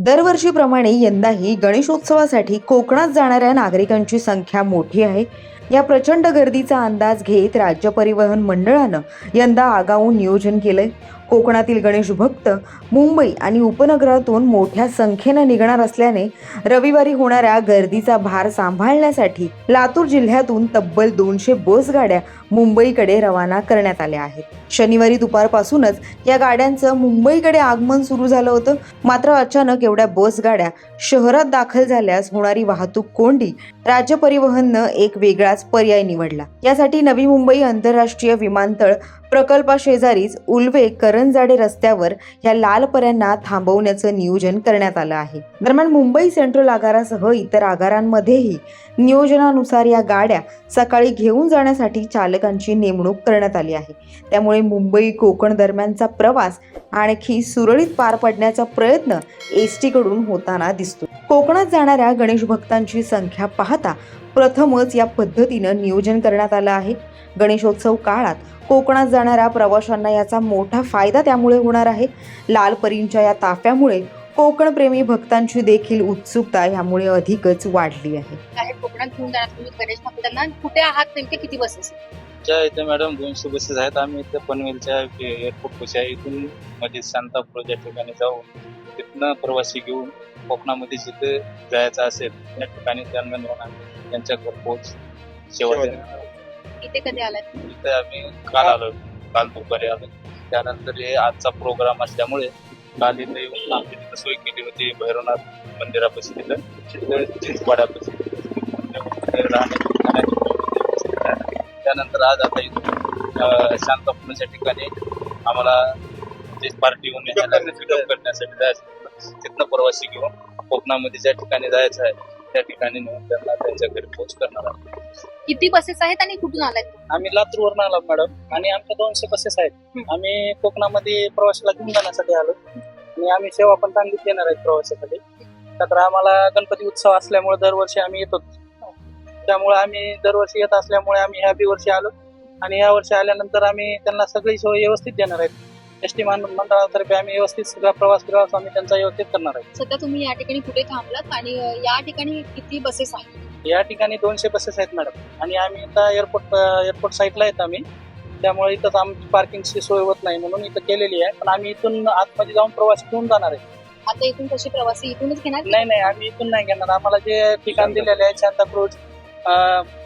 दरवर्षीप्रमाणे यंदाही गणेशोत्सवासाठी कोकणात जाणाऱ्या नागरिकांची संख्या मोठी आहे. या प्रचंड गर्दीचा अंदाज घेत राज्य परिवहन मंडळानं यंदा आगाऊ नियोजन केलंय. कोकणातील गणेश भक्त मुंबई आणि उपनगरातून मोठ्या संख्येनं निघणार असल्याने रविवारी होणाऱ्या गर्दीचा भार सांभाळण्यासाठी लातूर जिल्ह्यातून तब्बल दोनशे बस गाड्या मुंबईकडे रवाना करण्यात आल्या आहेत. शनिवारी दुपारपासूनच या गाड्यांचं मुंबईकडे आगमन सुरू झालं होतं. मात्र अचानक एवढ्या बस गाड्या शहरात दाखल झाल्यास होणारी वाहतूक कोंडी राज्य परिवहननं एक वेगळाच पर्याय निवडला. यासाठी नवी मुंबई आंतरराष्ट्रीय विमानतळ प्रकल्पाशेजारीच उल्वे करंजाडे रस्त्यावर या लाल पऱ्यांना थांबवण्याचं नियोजन करण्यात आलं आहे. दरम्यान मुंबई सेंट्रल आगारासह इतर आगारांमध्येही नियोजनानुसार या गाड्या सकाळी घेऊन जाण्यासाठी चालकांची नेमणूक करण्यात आली आहे. त्यामुळे मुंबई कोकण दरम्यानचा प्रवास आणखी सुरळीत पार पडण्याचा प्रयत्न एस टीकडून होताना दिसतो कोकणात जाणाऱ्या गणेश भक्तांची संख्या पाहता प्रथमच या पद्धतीनं नियोजन करण्यात आलं आहे. गणेशोत्सव काळात कोकणात जाणाऱ्या प्रवाशांना याचा मोठा फायदा त्यामुळे होणार आहे. लाल परींच्या या ताफ्यामुळे कोकणप्रेमी भक्तांची देखील उत्सुकता यामुळे अधिकच वाढली आहे. कोकणात घेऊन जाणार तुम्ही गणेश भक्तांना. कुठे आहात नेमके? किती बसेस च्या इथे मॅडम दोनशे बसेस आहेत. आम्ही इथे पनवेलच्या एअरपोर्ट आहे. इथून म्हणजे शांतापूर या ठिकाणी जाऊन तिथनं प्रवासी घेऊन कोकणामध्ये जिथे जायचं असेल त्या ठिकाणी त्यांना आम्ही त्यांच्या घरपोच सेवा देणार इथे कधी आलात? इथे आम्ही काल आलो. काल दुपारी आलो. त्यानंतर हे आजचा प्रोग्राम असल्यामुळे काल इथे येऊन आम्ही तिथं सोय केली होती भैरवनाथ मंदिरापाशी तिथं. तिथं राहण्याची खाण्याची. त्यानंतर आज आता इथून शांतापूरच्या ठिकाणी आम्हाला जे पार्टी पिकअप करण्यासाठी जायचं तिथनं प्रवासी घेऊन कोकणामध्ये ज्या ठिकाणी जायचं आहे त्या ठिकाणी नेऊन त्यांना त्यांच्या घरी पोहोच करणार आहे किती बसेस आहेत आणि कुठून आलात आम्ही लातूरवरून आलो मॅडम. आणि आमच्या दोनशे बसेस आहेत. आम्ही कोकणामध्ये प्रवासाला घेऊन जाण्यासाठी आलो. आणि आम्ही सेवा पण चांगलीच देणार आहेत प्रवासासाठी का तर आम्हाला गणपती उत्सव असल्यामुळे दरवर्षी आम्ही येतो त्यामुळे आम्ही दरवर्षी येत असल्यामुळे आम्ही ह्या बी वर्षी आलो. आणि या वर्षी आल्यानंतर आम्ही त्यांना सगळी सोय व्यवस्थित देणार आहेत. एस टी मंडळातर्फे आम्ही व्यवस्थित सगळा प्रवास प्रवास आम्ही त्यांचा व्यवस्थित करणार आहे. सध्या तुम्ही या ठिकाणी कुठे थांबलात आणि या ठिकाणी किती बसेस आहेत? या ठिकाणी दोनशे बसेस आहेत मॅडम आणि आम्ही इथं एअरपोर्ट एअरपोर्ट साईडला आहेत आम्ही. त्यामुळे इथं आमची पार्किंगची सोय होत नाही म्हणून इथं केलेली आहे. पण आम्ही इथून आतमध्ये जाऊन प्रवास घेऊन जाणार आहे. आता इथून कसे प्रवासी? इथूनच घेणार? नाही नाही आम्ही इथून नाही घेणार. आम्हाला जे ठिकाण दिलेले आहे सांताक्रूज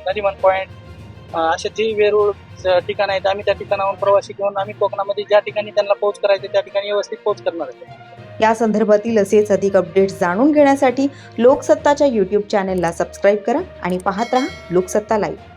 नरिमन पॉईंट असे जे वेरूळ ठिकाण आहेत आम्ही त्या ठिकाणाहून प्रवासी घेऊन आम्ही कोकणामध्ये ज्या ठिकाणी त्यांना पोहोच करायचे त्या ठिकाणी व्यवस्थित पोहोच करणार आहे. या संदर्भातील असेच अधिक अपडेट्स जाणून घेण्यासाठी लोकसत्ताच्या यूट्यूब चॅनेलला सबस्क्राईब करा आणि पाहत राहा लोकसत्ता लाईव्ह